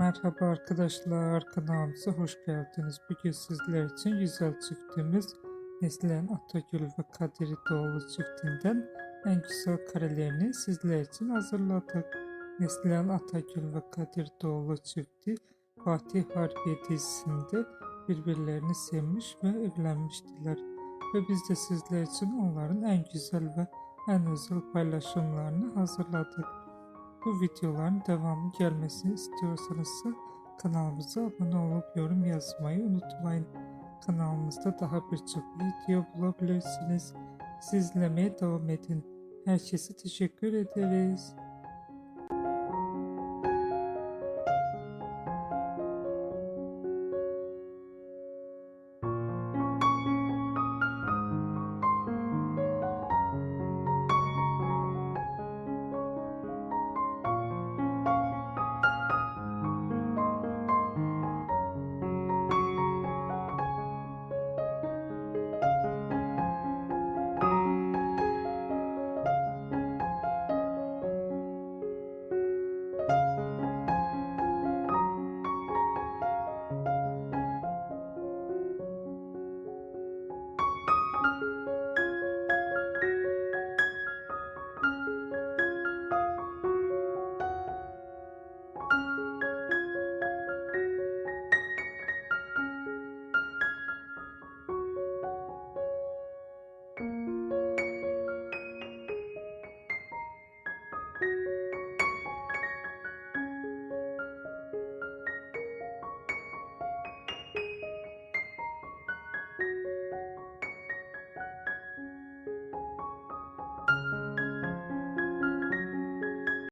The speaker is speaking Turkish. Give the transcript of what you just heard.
Merhaba arkadaşlar kanalımıza hoş geldiniz. Bugün sizler için güzel çiftimiz Neslihan Atagül ve Kadiri Doğulu çiftinden en güzel karelerini sizler için hazırladık. Neslihan Atagül ve Kadir Doğulu çifti Fatih Harbiye dizisinde birbirlerini sevmiş ve evlenmiştiler. Ve biz de sizler için onların en güzel ve en özel paylaşımlarını hazırladık. Bu videoların devamı gelmesini istiyorsanız kanalımıza abone olup yorum yazmayı unutmayın. Kanalımızda daha birçok video bulabilirsiniz. Siz izlemeye devam edin. Herkese teşekkür ederiz.